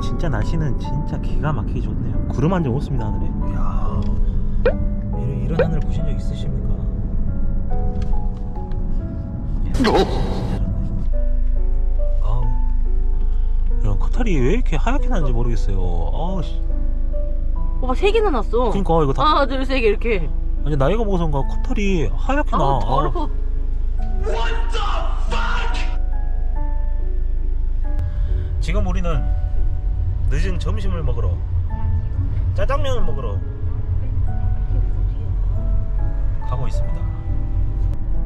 진짜 날씨는 진짜 기가 막히게 좋네요. 구름 한 점 없습니다 하늘에. 이야, 이런, 이런 하늘 보신 적 있으십니까? 좋네. 아우, 이런 커탈이 왜 이렇게 하얗게 나는지 모르겠어요. 아우, 씨. 오빠 세 개나 났어. 그러니까 이거 다 하나, 둘, 세 개 이렇게. 아니 나이가 먹어서인가 커탈이 하얗게 나. 아우, 더러워. 지금 우리는 늦은 점심을 먹으러 짜장면을 먹으러 가고 있습니다.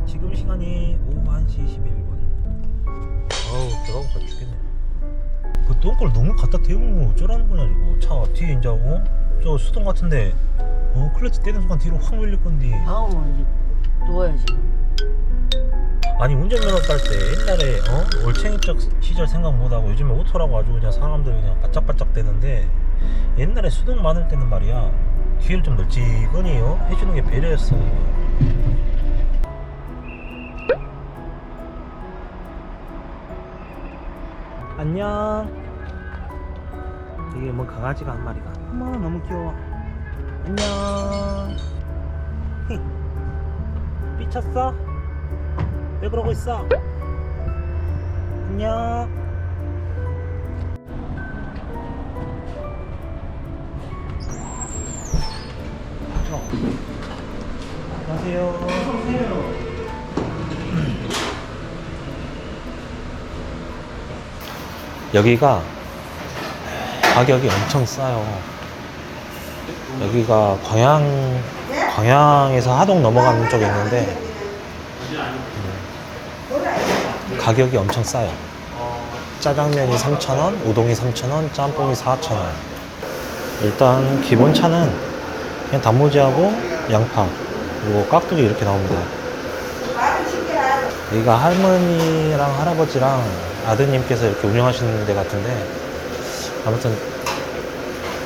지금 시간이 오후 1시 11분. 아우 배가 고파 죽겠네. 그 똥걸 너무 갖다 대고 어쩌라는 거냐 저거. 차 뒤에 이제 어? 저 수동 같은데 어 클러치 떼는 순간 뒤로 확 밀릴 건데. 다음은 이제 누워야지. 아니 운전면허 딸 때 옛날에 어? 올챙이적 시절 생각 못하고 요즘에 오토라고 아주 그냥 사람들이 그냥 바짝바짝 대는데 옛날에 수동 많을 때는 말이야. 귀를 좀 널찍하니 어? 해주는 게 배려였어. 안녕. 이게 뭐 강아지가 한 마리가. 어머 너무 귀여워. 안녕. 히. 삐쳤어? 왜 그러고 있어? 안녕. 어. 안녕하세요. 여기가 가격이 엄청 싸요. 여기가 광양 광양에서 하동 넘어가는 쪽에 있는데 가격이 엄청 싸요. 짜장면이 3,000원, 우동이 3,000원, 짬뽕이 4,000원. 일단 기본 차는 그냥 단무지하고 양파 그리고 깍두기 이렇게 나옵니다. 여기가 할머니랑 할아버지랑 아드님께서 이렇게 운영하시는 데 같은데 아무튼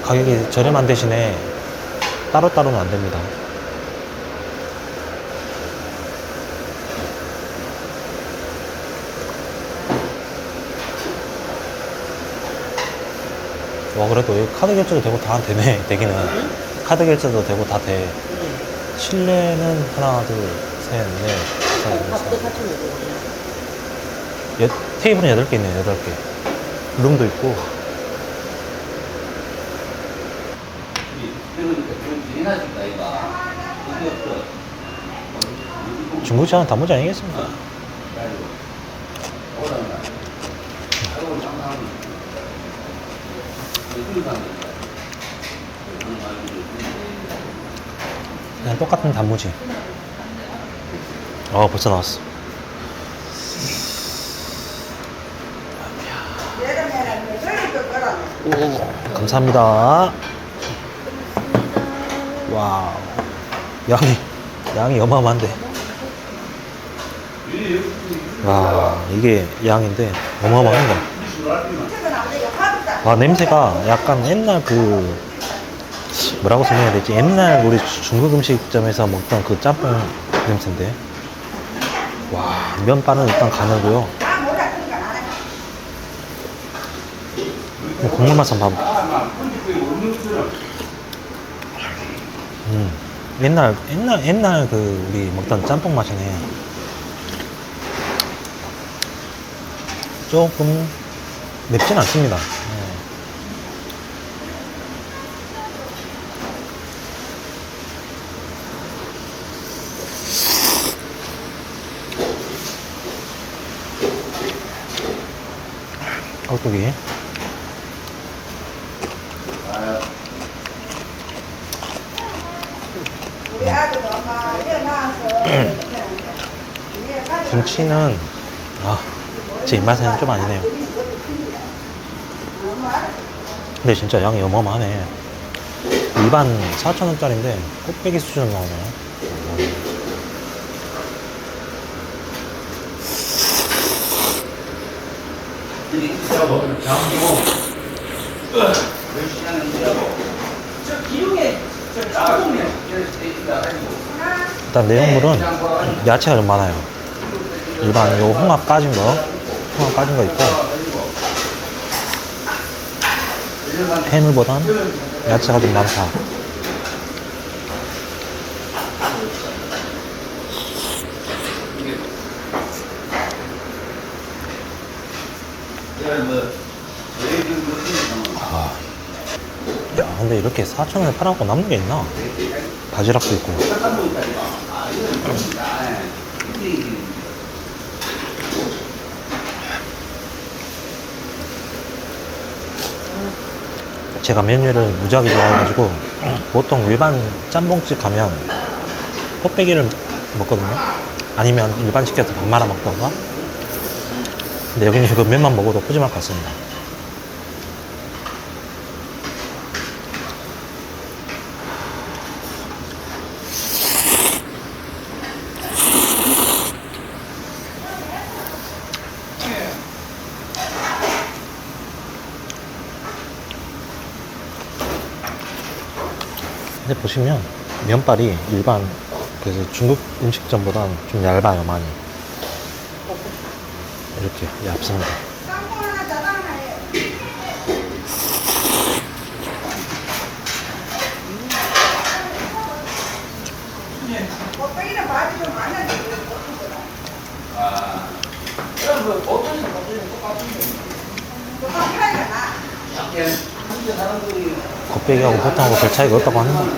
가격이 저렴한 대신에 따로따로는 안 됩니다. 와 그래도 여기 카드 결제도 되고 다 되네 되기는. 카드 결제도 되고 다 돼. 실내는 하나 둘셋넷 다섯 밥도 여섯 사천 원 여, 테이블은 여덟 개 있네요 여덟 개. 룸도 있고. 중국차는 단무지 아니겠습니까? 그냥 똑같은 단무지 어 벌써 나왔어 감사합니다. 와우. 양이, 양이 어마어마한데. 와, 이게 양인데 어마어마한 거. 와, 냄새가 약간 옛날 그, 뭐라고 설명해야 되지? 옛날 우리 중국 음식점에서 먹던 그 짬뽕 냄새인데. 와, 면발은 일단 가늘고요. 국물 맛 한번 봐볼게. 음, 옛날, 옛날, 옛날 그, 우리 먹던 짬뽕 맛이네. 조금 맵진 않습니다. 네. 깍두기. 김치는 아, 제 입맛에는 좀 아니네요. 근데 진짜 양이 어마어마하네. 일반 4,000원짜리인데 꽃배기 수준 나오네. 일단 내용물은 야채가 좀 많아요. 일반 요 홍합 까진 거, 홍합 까진 거 있고, 해물보단 야채가 좀 많다. 아, 야, 근데 이렇게 4,000원에 팔아갖고 남는 게 있나? 바지락도 있고. 제가 메뉴를 무지하게 좋아해가지고 보통 일반 짬뽕집 가면 곱빼기를 먹거든요. 아니면 일반 시켜서 밥 말아 먹던가. 근데 여기는 그 면만 먹어도 푸짐할 것 같습니다. 근데 보시면 면발이 일반 그래서 중국 음식점보다는 좀 얇아요 많이 이렇게 얇습니다. 곱빼기하고 보통하고 별 차이가 없다고 하는데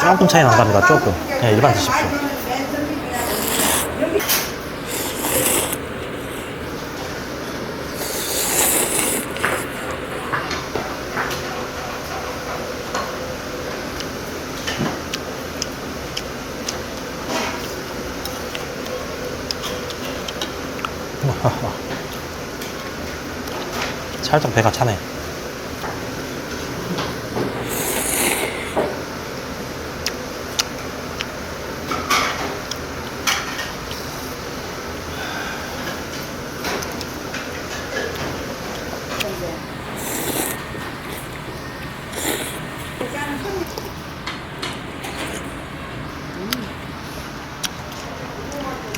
조금 차이 난답니다 조금. 그냥 일반 드십시오 살짝 배가 차네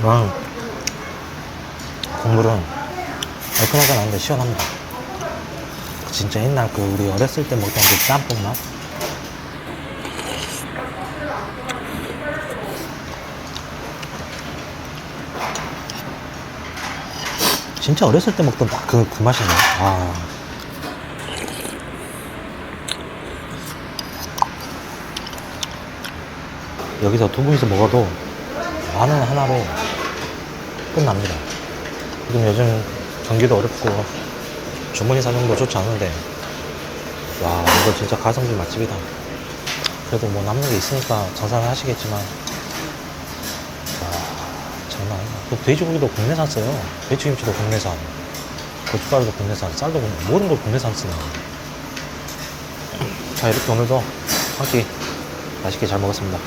와, 국물은 얼큰하진 않은데 시원합니다. 진짜 옛날 그 우리 어렸을 때 먹던 그 짬뽕 맛? 진짜 어렸을 때 먹던 딱그그 맛이네. 아. 여기서 두 분이서 먹어도 만원 하나로 끝납니다. 지금 요즘 경기도 어렵고 주머니 사정도 좋지 않은데 와 이거 진짜 가성비 맛집이다. 그래도 뭐 남는 게 있으니까 장사를 하시겠지만 와 장난 아니다. 또 돼지고기도 국내산 써요. 배추김치도 국내산, 고춧가루도 국내산, 쌀도 국내, 모든 걸 국내산 쓰네. 자 이렇게 오늘도 한 끼 맛있게 잘 먹었습니다.